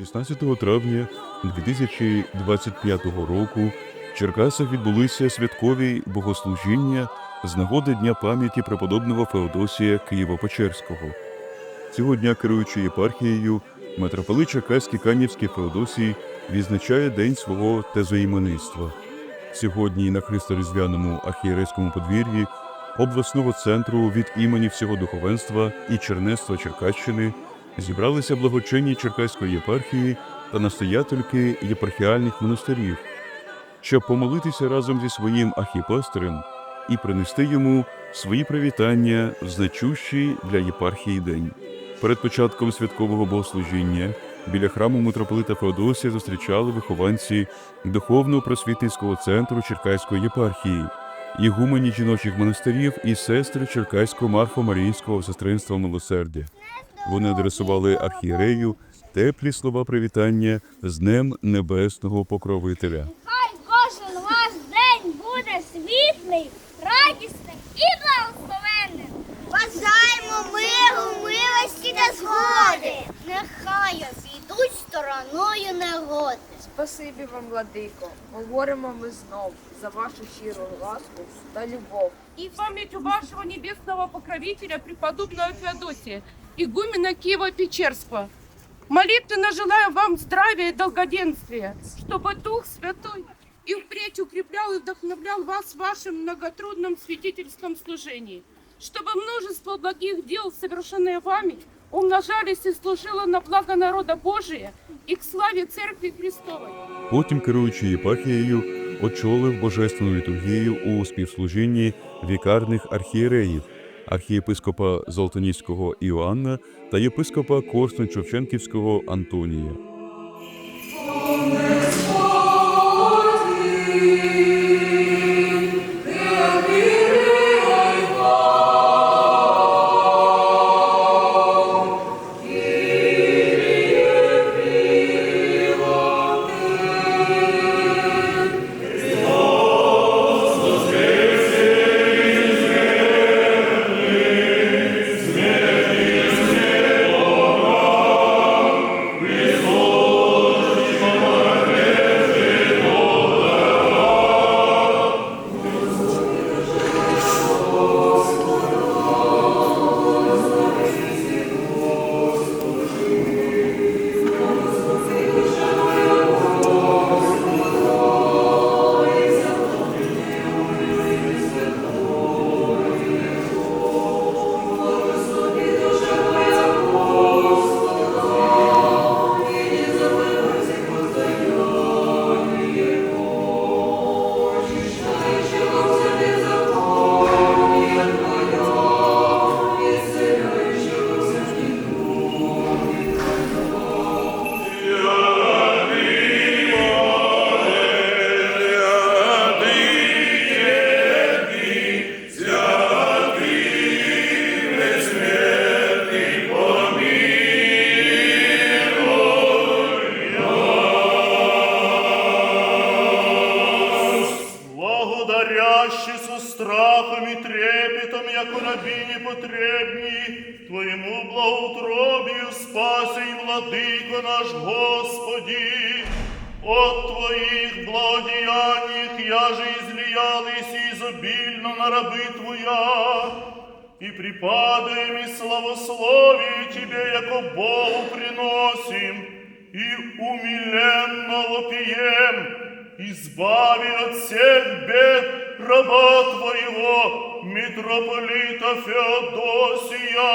16 травня 2025 року в Черкасах відбулися святкові богослужіння з нагоди Дня пам'яті преподобного Феодосія Києво-Печерського. Цього дня керуючи єпархією, митрополит Черкаський Канівський Феодосій відзначає день свого тезоіменництва. Сьогодні на Христоріздвяному архієрейському подвір'ї обласного центру від імені всього духовенства і чернецтва Черкащини зібралися благочинні Черкаської єпархії та настоятельки єпархіальних монастирів, щоб помолитися разом зі своїм архіпастерем і принести йому свої привітання в значущий для єпархії день. Перед початком святкового богослужіння біля храму митрополита Феодосія зустрічали вихованці духовно-просвітницького центру Черкаської єпархії, ігумені жіночих монастирів і сестри Черкаського Марфо-Марійського сестринства милосердя. Вони адресували архієрею теплі слова привітання з Днем Небесного Покровителя. Хай кожен ваш день буде світлий, радісний і благословенним. Бажаємо миру, милості та згоди. Нехай обійдуть стороною негоди. Спасибі вам, владико. Говоримо ми знов за вашу щиру ласку та любов. и в память у вашего небесного покровителя, преподобного Феодосия, игумена Киева-Печерского. Молитвенно желаю вам здравия и долгоденствия, чтобы Дух Святой и впредь укреплял и вдохновлял вас в вашем многотрудном святительском служении, чтобы множество благих дел, совершенные вами, умножались и служило на благо народа Божия и к славе Церкви Христовой. Потім, керуючи єпархією, очолив божественну літургію у співслужінні вікарних архієреїв, архієпископа Золотоніського Іоанна та єпископа Корсунь Шевченківського Антонія. Страхом и трепетом, яко рабине потребни, Твоему благоутробию спаси и владыко наш Господи. От Твоих благодеяниях я же излиялись изобильно на рабы Твоя, и припадаем и славословие Тебе, яко Богу приносим, и умиленно вопием, избави от всех бед раба Твоего, митрополита Феодосия,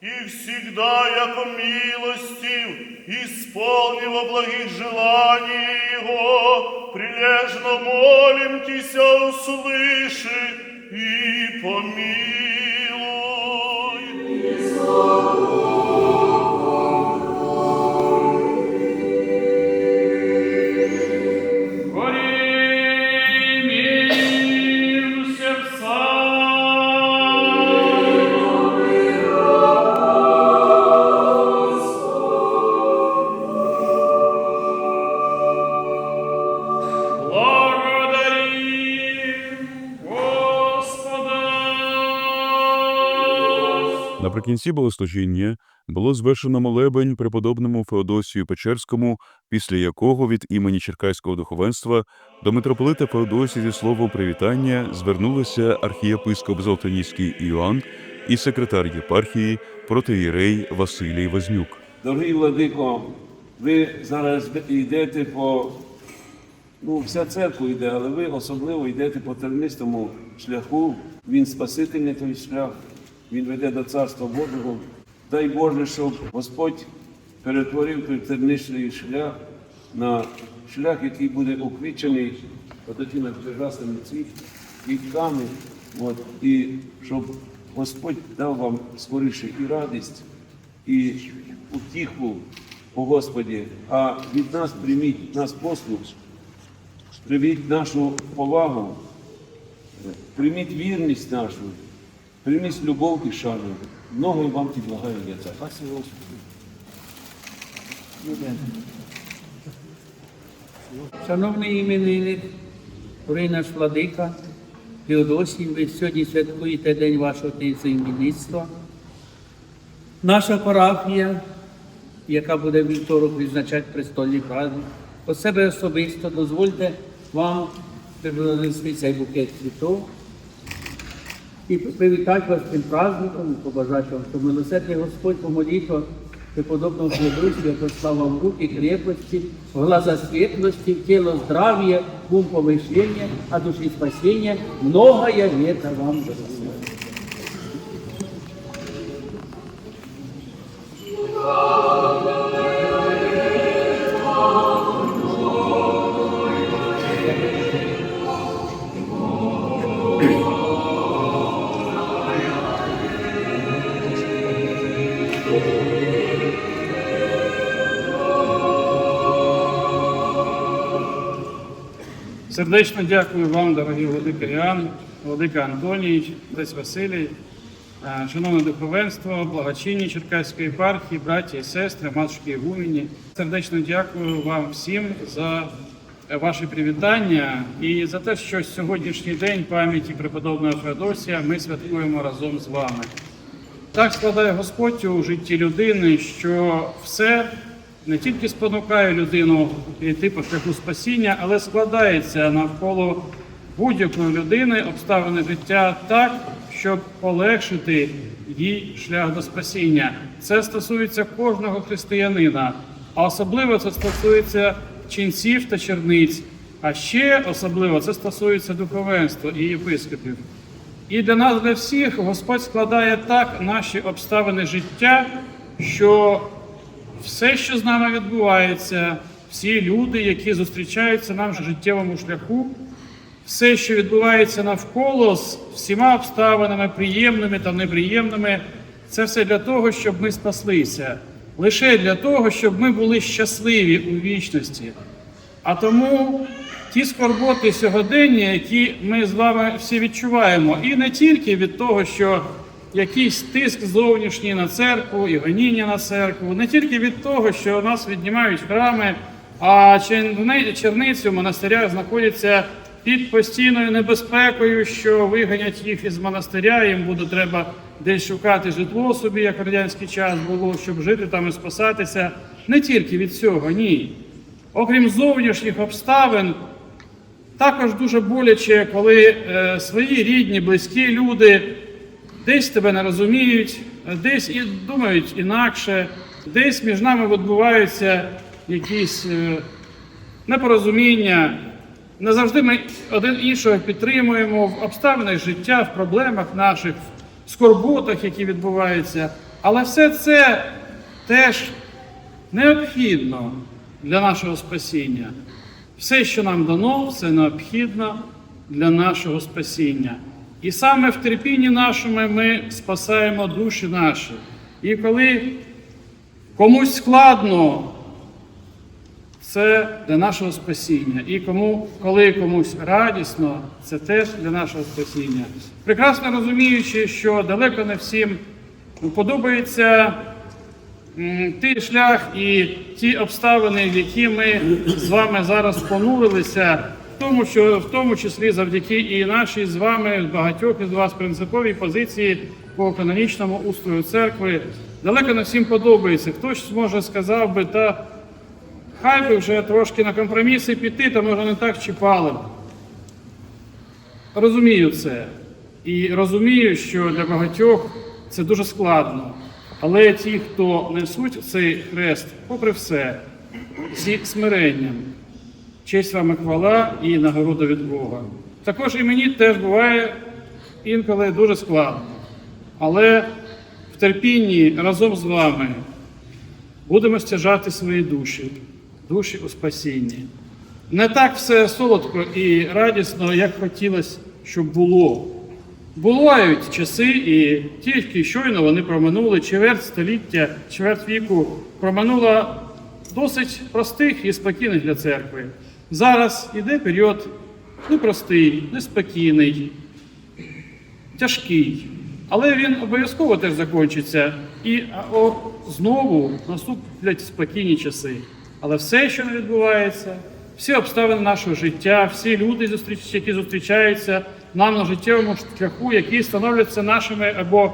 и всегда, яко милостив, исполни во благих желаний Его, прилежно молим Тися, услыши и помилуй. Наприкінці богослужіння було звершено молебень преподобному Феодосію Печерському, після якого від імені Черкаського духовенства до митрополита Феодосії зі словом привітання звернулися архієпископ Золотоніський Іоанн і секретар єпархії протиєрей Василій Вознюк. Дорогий владико, ви зараз йдете по. Ну, вся церква йде, але ви особливо йдете по тернистому шляху. Він спасительний той шлях, він веде до Царства Божого. Дай Боже, щоб Господь перетворив той тернистий шлях на шлях, який буде уквічений отакими прекрасними квітками. От, і щоб Господь дав вам скоріше і радість, і утіху у Господі, а від нас прийміть нас послуг, прийміть нашу повагу, прийміть вірність нашу, прийміть любов і шану. Много вам підлагаю я це. Спасибо Господи. Шановний іменинник, дорогий наш владика, Феодосій, ви сьогодні святкуєте День вашого іменництва. Наша парафія, яка буде в вівторок відзначати престольний праздник, по себе особисто дозвольте вам принести цей букет квітов і привітати вас цим праздником, побажати вам, щоб милосердний Господь помоліто, преподобного Феодосія, послав вам руки крепості, глаза світлості, тіло здрав'я, ум помишлення, а душі спасіння. многое віта вам благословит. Сердечно дякую вам, дорогі Владика Іоанн, Владика Антоній, Десь Василій, е, шановне духовенство, благочинні Черкаської єпархії, браті і сестри, матушки і гуміні. Сердечно дякую вам всім за ваші привітання і за те, що сьогоднішній день пам'яті преподобного Феодосія ми святкуємо разом з вами. Так складає Господь у житті людини, що все не тільки спонукає людину йти по шляху спасіння, але складається навколо будь-якої людини обставини життя так, щоб полегшити їй шлях до спасіння. Це стосується кожного християнина, а особливо це стосується ченців та черниць. А ще особливо це стосується духовенства і єпископів. І для нас, для всіх, Господь складає так наші обставини життя, що все, що з нами відбувається, всі люди, які зустрічаються нам в життєвому шляху, все, що відбувається навколо з всіма обставинами, приємними та неприємними, це все для того, щоб ми спаслися, лише для того, щоб ми були щасливі у вічності. А тому ті скорботи сьогодення, які ми з вами всі відчуваємо, і не тільки від того, що якийсь тиск зовнішній на церкву і гоніння на церкву, не тільки від того, що нас віднімають храми, а черни- черниці в монастирях знаходяться під постійною небезпекою, що виганять їх із монастиря, їм буде треба десь шукати житло собі, як в радянський час було, щоб жити там і спасатися. Не тільки від цього, ні. Окрім зовнішніх обставин, також дуже боляче, коли е, свої рідні, близькі люди десь тебе не розуміють, десь і думають інакше, десь між нами відбуваються якісь е, непорозуміння. Не завжди ми один іншого підтримуємо в обставинах життя, в проблемах наших, в скорботах, які відбуваються. Але все це теж необхідно для нашого спасіння. Все, що нам дано, все необхідно для нашого спасіння. І саме в терпінні нашому ми спасаємо душі наші. І коли комусь складно, це для нашого спасіння. І кому, коли комусь радісно, це теж для нашого спасіння. Прекрасно розуміючи, що далеко не всім подобається той шлях і ті обставини, в які ми з вами зараз понурилися, тому, що в тому числі завдяки і нашій з вами, багатьох із вас принциповій позиції по канонічному устрою церкви. Далеко не всім подобається. Хтось може сказав би, та хай би вже трошки на компроміси піти, та може не так чіпали. Розумію це. І розумію, що для багатьох це дуже складно. Але ті, хто несуть цей хрест, попри все, зі смиренням, честь вам і хвала і нагорода від Бога. Також і мені теж буває інколи дуже складно. Але в терпінні разом з вами будемо стяжати свої душі, душі у спасінні. Не так все солодко і радісно, як хотілося, щоб було. Бувають часи, і тільки щойно вони проминули чверть століття, чверть віку проминула досить простих і спокійних для церкви. Зараз іде період непростий, неспокійний, тяжкий. Але він обов'язково теж закінчиться. І о, знову наступлять спокійні часи. Але все, що не відбувається, всі обставини нашого життя, всі люди, які зустрічаються нам на життєвому шляху, які становляться нашими або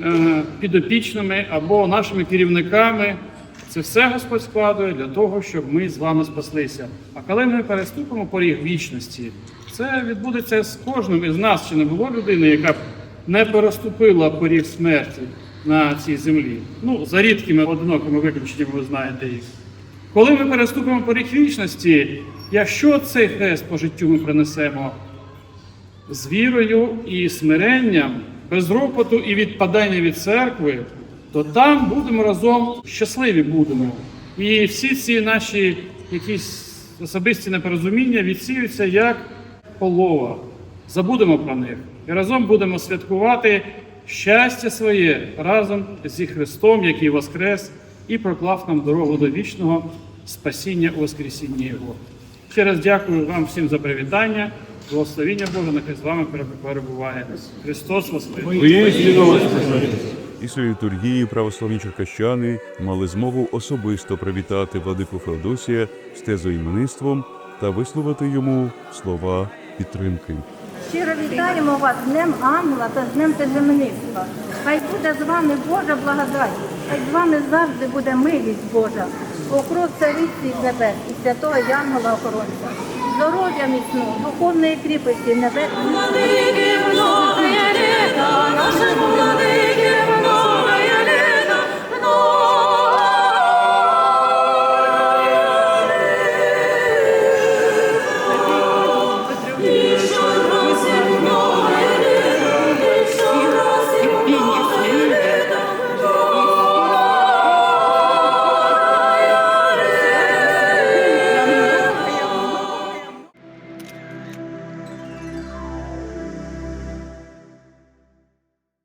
е, підопічними, або нашими керівниками. Це все Господь складує для того, щоб ми з вами спаслися. А коли ми переступимо поріг вічності, це відбудеться з кожним із нас. Чи не було людини, яка б не переступила поріг смерті на цій землі? Ну, за рідкими одинокими виключеннями, ви знаєте їх. Коли ми переступимо поріг вічності, якщо цей хрест по життю ми принесемо з вірою і смиренням, без ропоту і відпадання від церкви, то там будемо разом щасливі будемо. І всі ці наші якісь особисті непорозуміння відсіються як полова. Забудемо про них і разом будемо святкувати щастя своє разом зі Христом, який воскрес і проклав нам дорогу до вічного спасіння у Воскресінні Його. Ще раз дякую вам всім за привітання. Благословіння Боже, нехай з вами перебуває. Христос Воскрес! Після літургії православні черкащани мали змогу особисто привітати владику Феодосія з тезоіменництвом та висловити йому слова підтримки. Щиро вітаємо вас Днем Ангела та Днем Теземництва. Хай буде з вами Божа благодать, хай з вами завжди буде милість Божа, окров цариці небес і святого Янгола охоронця. Здоров'я міцного, духовної кріпості. Владики, владики, владики,